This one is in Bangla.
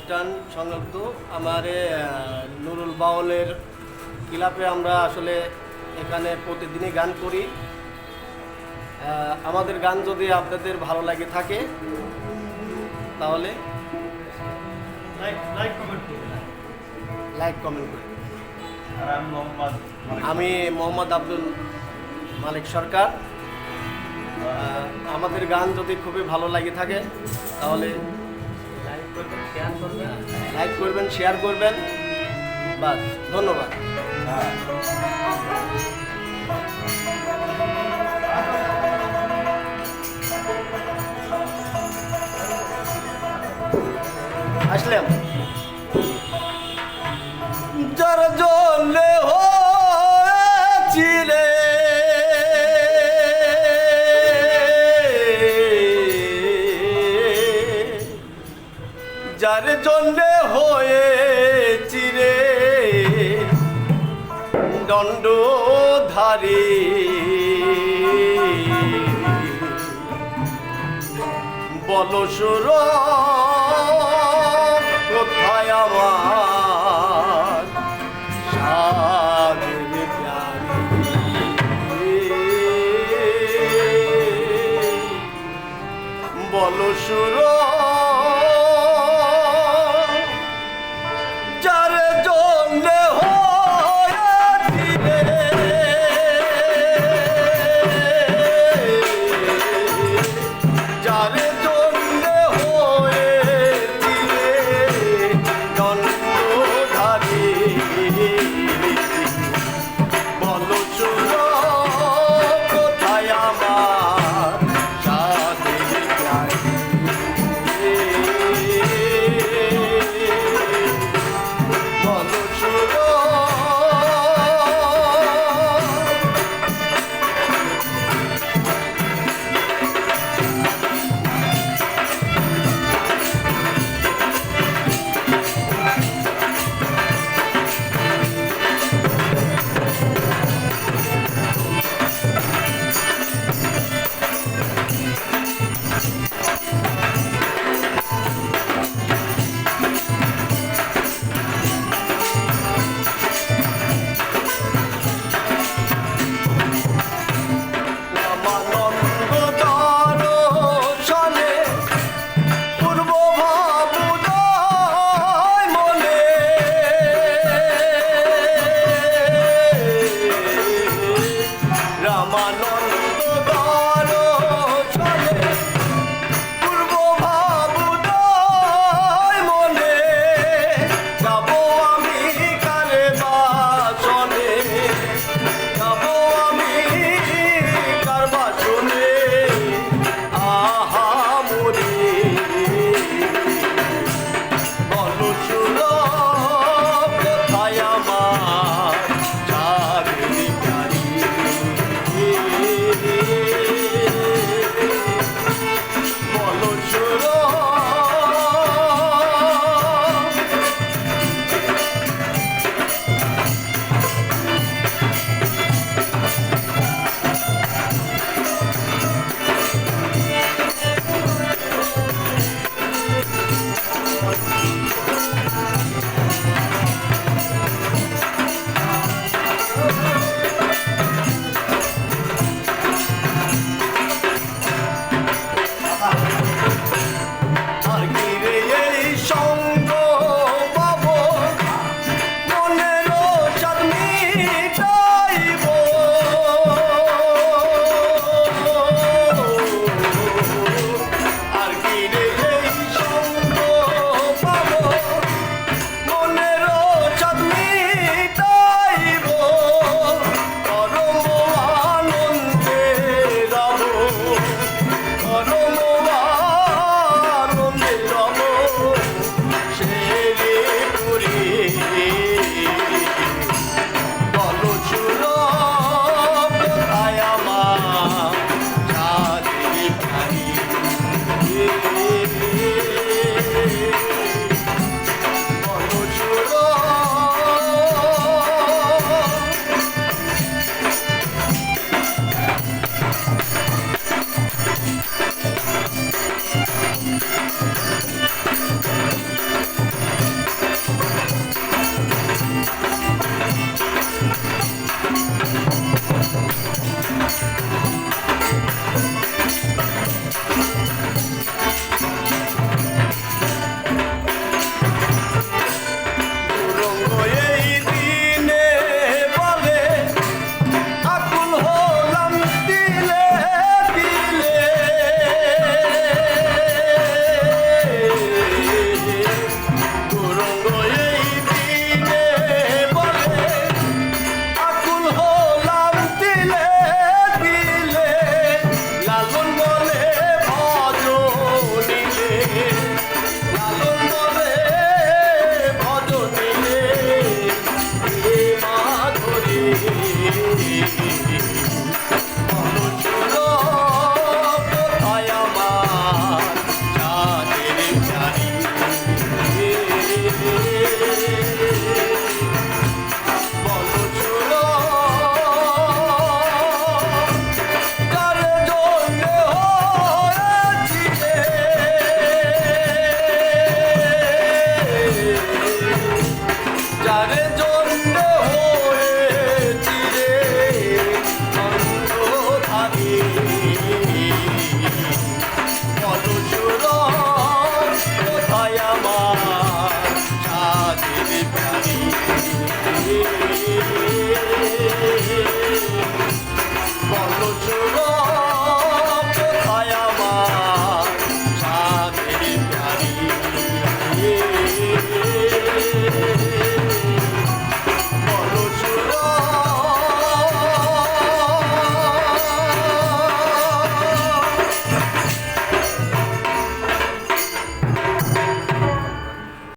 স্ট্যান্ড সংলগ্ন আমার নুরুল বাউলের ক্লাবে আমরা আসলে এখানে প্রতিদিনই গান করি। আমাদের গান যদি আপনাদের ভালো লাগে থাকে তাহলে লাইক কমেন্ট করি আমি মোহাম্মদ আব্দুল মালিক সরকার। আমাদের গান যদি খুবই ভালো লাগে থাকে তাহলে লাইক করবেন শেয়ার করবেন। বাস ধন্যবাদ। আসলে আসলাম। দণ্ডধারী। বল সুর কোথায় আমার